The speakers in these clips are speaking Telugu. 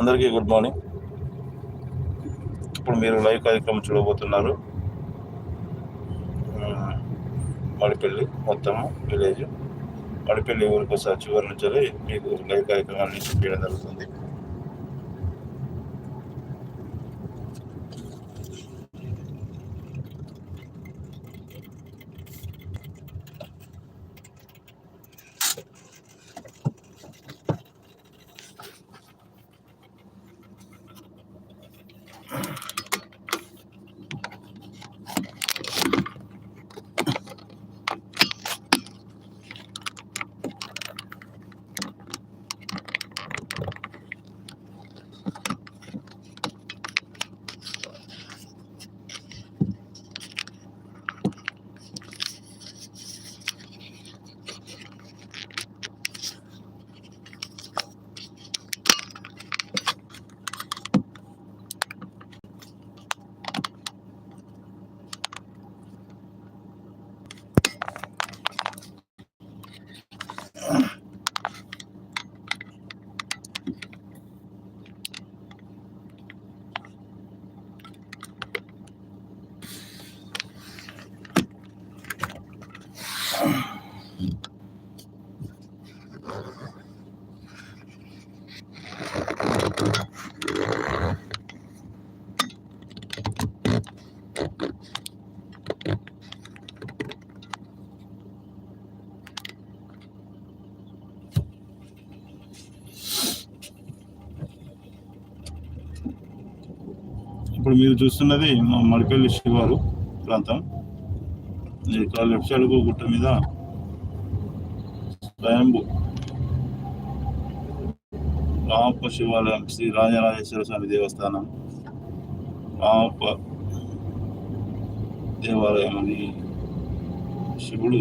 అందరికీ గుడ్ మార్నింగ్ ఇప్పుడు మీరు లైవ్ కార్యక్రమం చూడబోతున్నారు. మడిపల్లి మొత్తము విలేజ్ మడిపల్లి ఊరికి ఒకసారి చివరి నుంచి మీకు లైవ్ కార్యక్రమాన్ని చూపించడం జరుగుతుంది. ఇప్పుడు మీరు చూస్తున్నది మా మడిపల్లి శివారు ప్రాంతం. ఇక్కడ లెఫ్ట్ సైడ్ గుట్ట మీద స్వయంభు రామప్ప శివాలయం శ్రీ రాజరాజేశ్వర స్వామి దేవస్థానం రామప్ప దేవాలయం అని శివుడు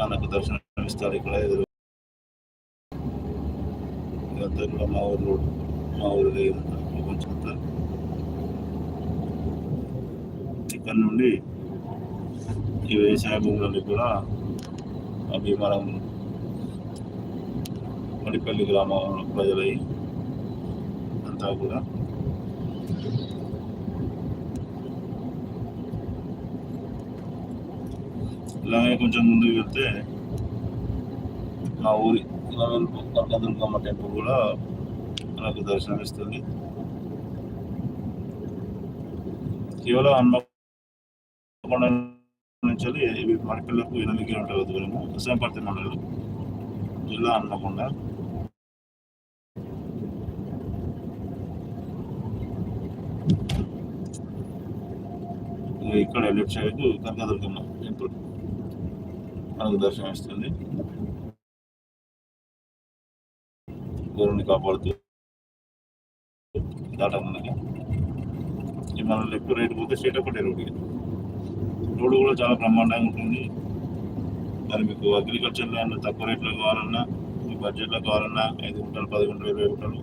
మనకు దర్శనం ఇస్తారు ఇక్కడ ఎదురు. ఇదంతా కూడా మా ఊరు రోడ్ మా ఊరు కొంచెం అంతా. ఇక్కడ నుండి ఈ వ్యవసాయ భూములన్నీ కూడా అవి మనం మడిపల్లి గ్రామ ప్రజలై అంతా కూడా ఇలాగే కొంచెం ముందుకు వెళ్తే మా ఊరి నవెల్పు టెంపుల్ కూడా మనకు దర్శనమిస్తుంది కేవలం హన్మకొండ నుంచి ఇవి మడిపల్లకు ఎనిమిది కిలోమీటర్ల దూరము హుసేంపర్తి మండలం జిల్లా హన్మకొండ ఇక్కడ లెఫ్ట్ సైడ్ కనకదుర్గమ్మ టెంపుల్ మనకు దర్శనం ఇస్తుంది. గోరుని కాపాడుతూ దాటకుండా మన లెఫ్ట్ రైట్ పోతే స్ట్రేట్ ఒకటే రోడ్ రోడ్డు కూడా చాలా బ్రహ్మాండంగా ఉంటుంది. మరి మీకు అగ్రికల్చర్ అన్న తక్కువ రేట్లో కావాలన్నా మీ బడ్జెట్లో కావాలన్నా ఐదు గుంటలు పది గుంటలు ఇరవై గుంటలు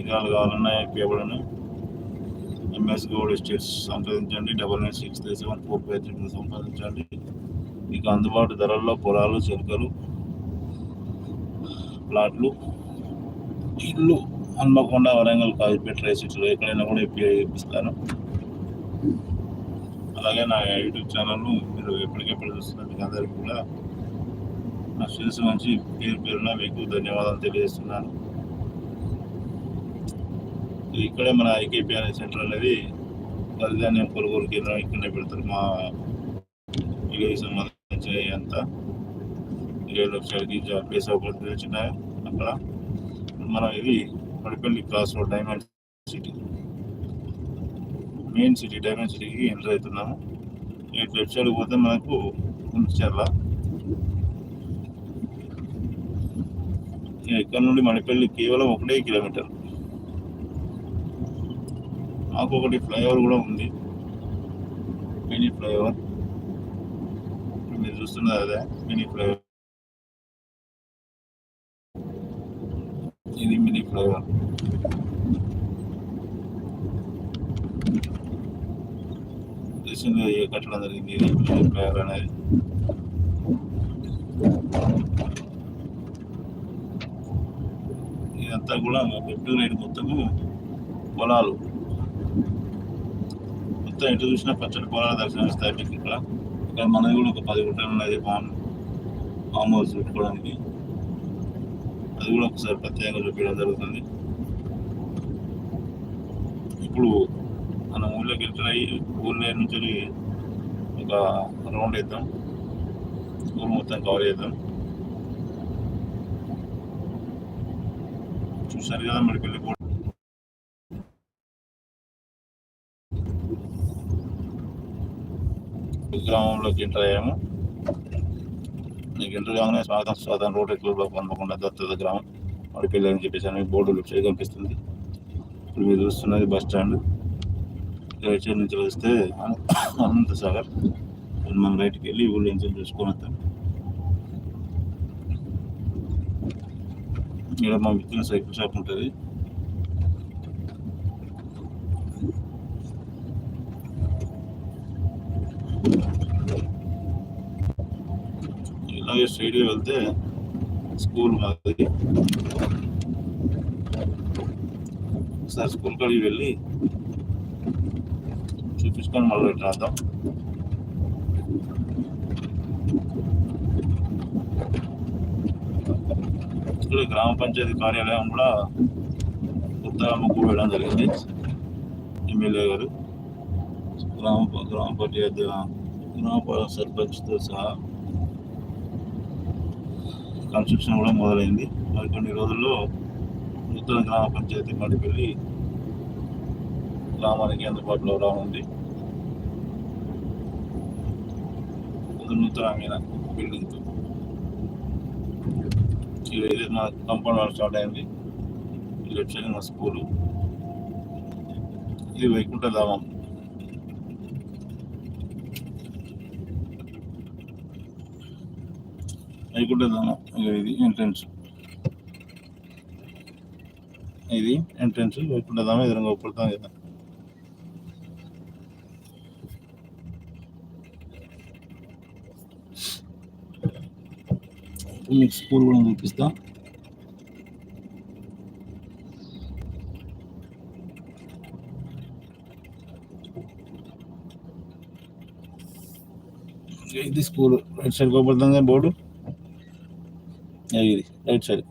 ఎకరాలు కావాలన్నా పేపడను ఎంఎస్ గోల్డ్ ఎస్టేట్స్ సంప్రదించండి double nine six three seven four five three సంప్రదించండి మీకు అందుబాటు ధరల్లో పొలాలు చెరుకలు ప్లాట్లు ఇల్లు హన్మకొండ వరంగల్ కాజిపేట రైసిటీలో ఎక్కడైనా కూడా ఇప్పిస్తాను. అలాగే నా యూట్యూబ్ ఛానల్ను మీరు ఎప్పటికెప్పుడు చూస్తున్న అందరికీ కూడా నా శిరస్సు నుంచి పేరు పేరున మీకు ధన్యవాదాలు తెలియజేస్తున్నాను. ఇక్కడే మన ఐకేపీ సెంటర్ అనేది వరిధాన్యం కొనుగోలు కేంద్రం ఇక్కడనే పెడతారు. మా ఇరవై సంబంధించిన అంతా. ఏడు లక్షలకి ప్లేస్ ఒకటి వచ్చినాయి అక్కడ. మనం ఇది Madipalli cross road diamond city main city diamond సిటీకి ఎంటర్ అవుతున్నాము. ఇటు లెఫ్ట్ సైడ్ పోతే మనకు ఉంచర్ల ఇక్కడ నుండి మణిపల్లి కేవలం ఒకటే కిలోమీటర్. మాకు ఒకటి ఫ్లైఓవర్ కూడా ఉంది. మినీ ఫ్లైఓవర్ మీరు చూస్తున్నారు అదే మినీ ఫ్లైఓవర్ దేశంగా రీసెంట్గా ఏ కట్టడం జరిగింది ఫ్లైఓవర్ అనేది ఇదంతా కూడా పెట్టు రైట్ మొత్తము పొలాలు మొత్తం ఎటు చూసినా పచ్చడి పొలాలు దర్శనం ఇస్తాయి మీకు ఇక్కడ ఇక్కడ మనది కూడా ఒక పది గుంటలు ఉన్నది ఫామ్ ఫామ్ హౌస్ పెట్టుకోవడానికి అది కూడా ఒకసారి ప్రత్యేకంగా చూపించడం జరుగుతుంది. ఇప్పుడు మనం ఊళ్ళోకి ఎంటర్ అయ్యి ఊళ్ళో నుంచి ఒక రౌండ్ వేద్దాం. ఊరు మొత్తం కవర్ చేద్దాం. చూసారు కదా మరి పెళ్ళి గ్రామంలోకి ఎంటర్ అయ్యాము. మీకు ఎంటర్ కాగానే స్వాగతం స్వాగతం రోడ్ క్లబ్లో పంపకుండా దత్తత గ్రామం. మడిపల్లి అని చెప్పేసి అని బోర్డు లిఫ్ట్ కనిపిస్తుంది ఇప్పుడు మీరు చూస్తున్నది బస్ స్టాండ్. రైట్ సైడ్ నుంచి వస్తే అనంత సాగర్. మనం రైట్కి వెళ్ళి ఊళ్ళో నుంచి చూసుకొని వస్తాం ఇక్కడ మా మిత్రుల సైకిల్ షాప్ ఉంటుంది. అలాగే స్ట్రైట్గా వెళ్తే స్కూల్ మాది. ఒకసారి స్కూల్ కాడికి వెళ్ళి చూపించుకొని మళ్ళీ ఇట్లా వద్దాం ఇక్కడ గ్రామ పంచాయతీ కార్యాలయం కూడా కొత్తగా ముగ్గు వేయడం జరిగింది. ఎమ్మెల్యే గారు గ్రామ గ్రామ పంచాయతీ గ్రామ సర్పంచ్తో సహా కన్స్ట్రక్షన్ కూడా మొదలైంది. మరికొన్ని రోజుల్లో నూతన గ్రామ పంచాయతీ మడిపెళ్ళి గ్రామానికి అందుబాటులో రానుంది. నూతనమైన బిల్డింగ్తో. ఇది మా కంపౌండ్ వాళ్ళు స్టార్ట్ అయింది. ఇది సైడ్ మా స్కూలు. ఇది వైకుంఠ ధామం వైకుంఠ ఇది ఎంట్రన్స్ ఇది ఎంట్రన్స్ వైకుంఠ ధామం ఎదురుగా ఒప్పుడుతాం కదా. మీకు స్కూల్ కూడా చూపిస్తా. ఇది స్కూల్. రైట్ సైడ్ కోపడుతుంది బోర్డు. ఇది రైట్ సైడ్.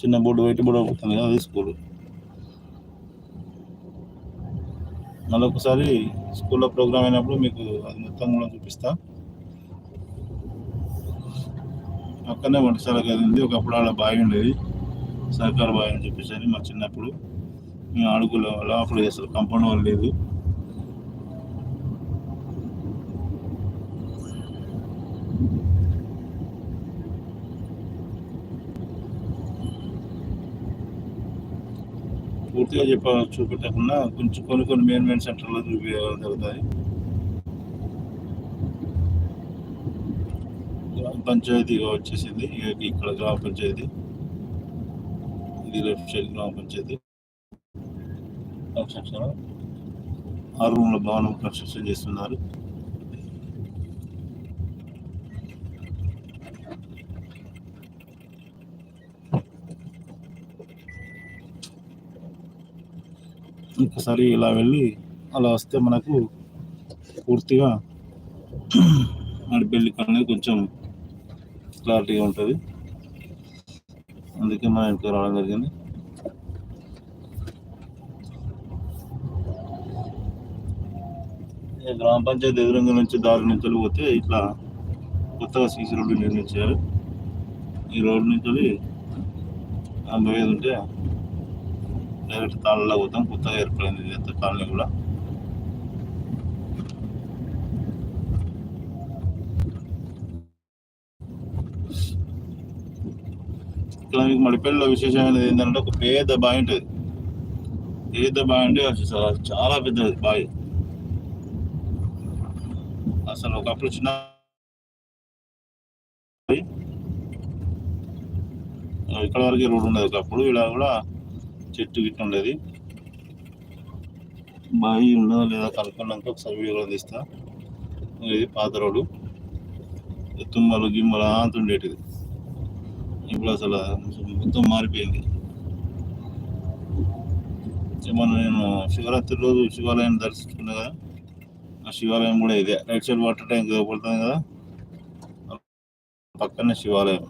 చిన్న బోర్డు వైట్ బోర్డు అవుతుంది కదా అది స్కూల్ మళ్ళీ ఒకసారి స్కూల్లో ప్రోగ్రామ్ అయినప్పుడు మీకు అది మొత్తం కూడా చూపిస్తా. పక్కనే వంటశాల గది ఉంది ఒకప్పుడు ఆడ బావి ఉండేది. సర్కార్ బావి అని చెప్పేసి మా చిన్నప్పుడు. మేము అడుగులో వల్ల అప్పుడు అసలు కంపౌండ్ వాళ్ళు లేదు. పూర్తిగా చెప్ప చూపెట్టకుండా కొంచెం కొన్ని కొన్ని మెయిన్ మెయిన్ సెంటర్లో చూపించడం జరుగుతాయి. గ్రామ పంచాయతీగా వచ్చేసింది. ఇక్కడ గ్రామ పంచాయతీ. ఇది లెఫ్ట్ సైడ్ గ్రామ పంచాయతీ. కన్స్ట్రక్షన్ ఆరు రూమ్ల భవనం కన్స్ట్రక్షన్ చేస్తున్నారు. ఇంకోసారి ఇలా వెళ్ళి అలా వస్తే మనకు పూర్తిగా నడిపెళ్ళి అనేది కొంచెం క్లారిటీగా ఉంటుంది. అందుకే మన ఇంటికి రావడం జరిగింది. గ్రామ పంచాయతీ ఎదురంగా నుంచి దారి నుంచి పోతే ఇట్లా కొత్తగా సీసీ రోడ్డు నిర్మించారు. ఈ రోడ్డు నుంచి పోయేది ఉంటే డైరెక్ట్ తాళ్ళలో పోతాం కొత్తగా ఏర్పడింది ఇది ఎంత కాలనీ కూడా ఇక్కడ మీకు మడిపల్లిలో విశేషమైనది ఏంటంటే ఒక పేద బావి ఉంటుంది పేద బావి అంటే అసలు చాలా పెద్దది బావి అసలు ఒకప్పుడు చిన్న బావి. ఇక్కడ వరకు రోడ్డు ఉండేది ఒకప్పుడు ఇలా కూడా చెట్టు గిట్ట ఉండేది. బావి ఉన్నదో లేదా కనుక్కున్నాక ఒకసారి కూడా తీస్తాను ఇది పాత రోడ్డు. తుమ్మలు గిమ్మలు అంత ఉండేటిది. ఇప్పుడు అసలు మొత్తం మారిపోయింది. మొన్న నేను శివరాత్రి రోజు శివాలయం దర్శించుకున్నా కదా ఆ శివాలయం కూడా ఇదే. రైట్ సైడ్ వాటర్ ట్యాంక్ పడుతుంది కదా పక్కనే శివాలయం.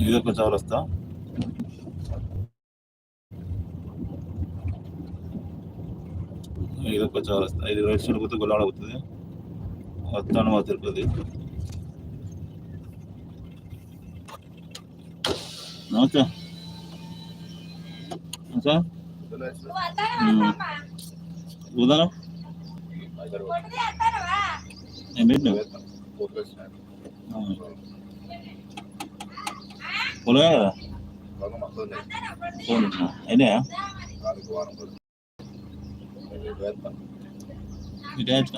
ఇదొక చౌరస్తా ఇదొక చౌరస్తా ఇది రైట్ సైడ్ పోతే గులాడ అవుతుంది వస్తాను మా తిరుపతి. నమస్తే. సార్ ఏం పొలగా కదా ఫోన్ అయినా ఇటాచ్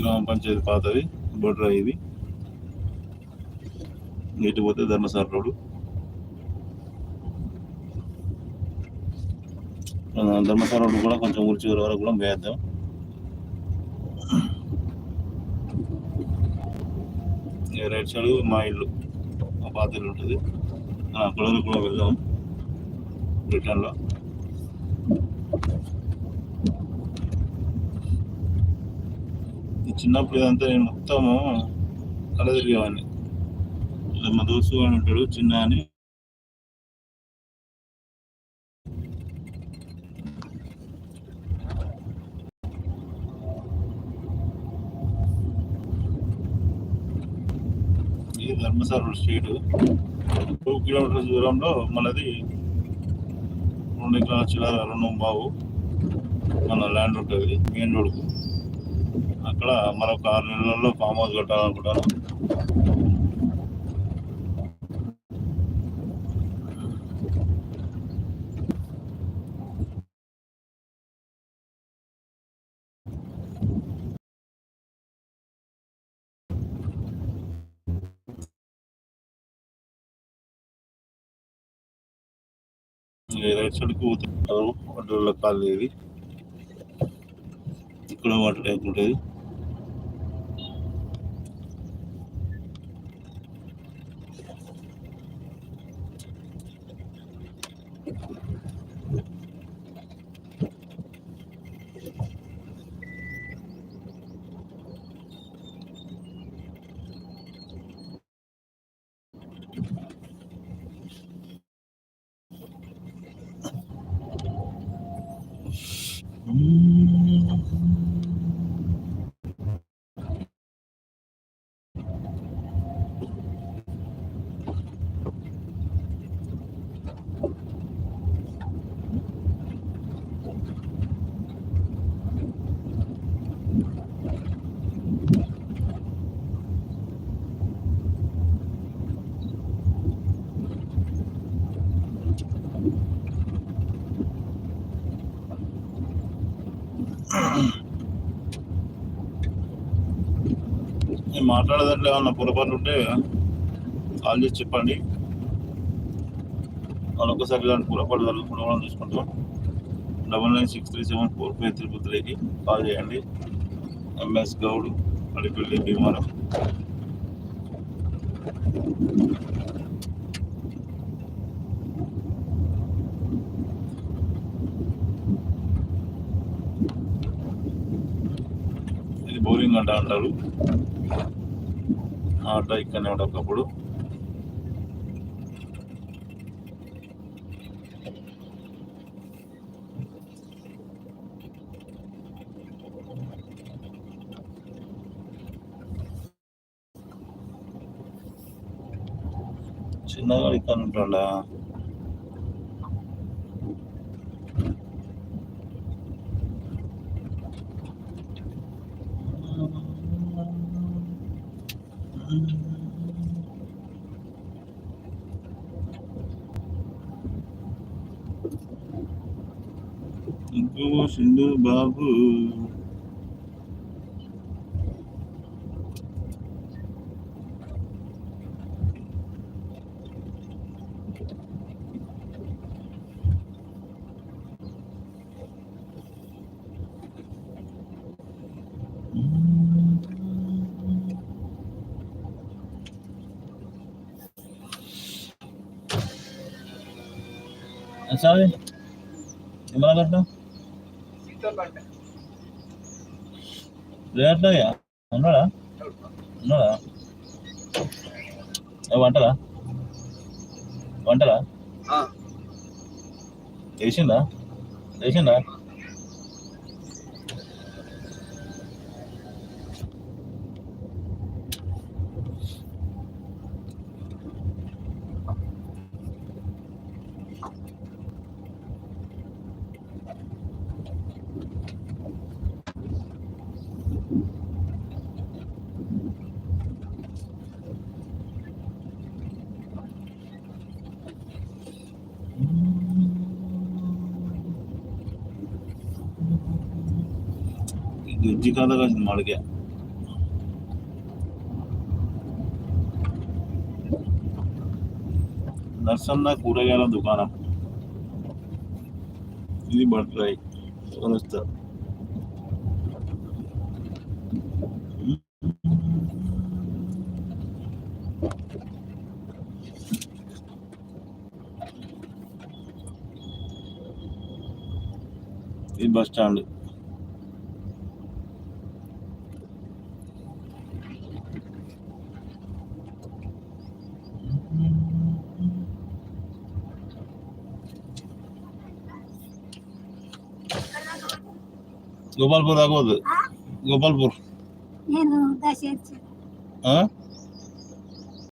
గ్రామ పంచాయతీ పాతది బొడ్రా ఇది ఇటు పోతే ధర్మసార రోడ్డు. ధర్మసార రోడ్డు కూడా కొంచెం ఉరిచి వరకు కూడా వేద్దాం రైట్ సైడ్ మా ఇల్లు మా పాత ఇల్లు ఉంటుంది. అక్కడ కూడా వెళ్దాం. రిటర్న్లో. చిన్నప్పుడు ఇదంతా నేను మొత్తము కళ తిరిగేవాడిని. మా దోస్తు వాడు ఉంటాడు చిన్న అని. ఇది ధర్మసార స్ట్రీట్ టూ కిలోమీటర్స్ దూరంలో మనది రెండు ఎకరాల చిల్లర రెండు బావు మన ల్యాండ్ ఉంటుంది మెయిన్ రోడ్కు. అక్కడ మరొక ఆరు నెలల్లో ఫామ్ హౌస్ కట్టాలనుకుంటాను. రైట్ సైడ్కు వడ్డీల కాలు ఇది. ఇక్కడ వాటర్ ట్యాంక్ ఉంటుంది. Mm. నేను మాట్లాడేదాంట్లో ఏమన్నా పొరపాటు ఉంటే కాల్ చేసి చెప్పండి. వాళ్ళు ఒక్కసారి ఇలాంటి పొరపాటు జరుగుకుండా మనం చూసుకుంటాం. Double nine six three seven four five triple త్రీకి కాల్ చేయండి. ఎంఎస్ గౌడ్ అడిపల్లి భీమారం ఇది బౌలింగ్ అంట అంటారు. ఆటో ఇక్కడనే ఉండే ఒకప్పుడు. చిన్నగా ఇక్కడ ఉంటుండా? Santo Sindhu Babu. ¿Sabe? ¿Qué más, no? లేట్లయ్యా ఉన్నాడా? ఉన్నాడా? ఏ వంటలా? వంటలా? తెలిసిందా తెలిసిందా గుజ్జి కథ కాసింది మడిగా నర్సన్న కూరగాయల దుకాణం ఇది బట్టరాయి కొనుస్తారు ఇది బస్ స్టాండ్ గోపాల్పూర్ పోదు గోపాల్పూర్ నేను?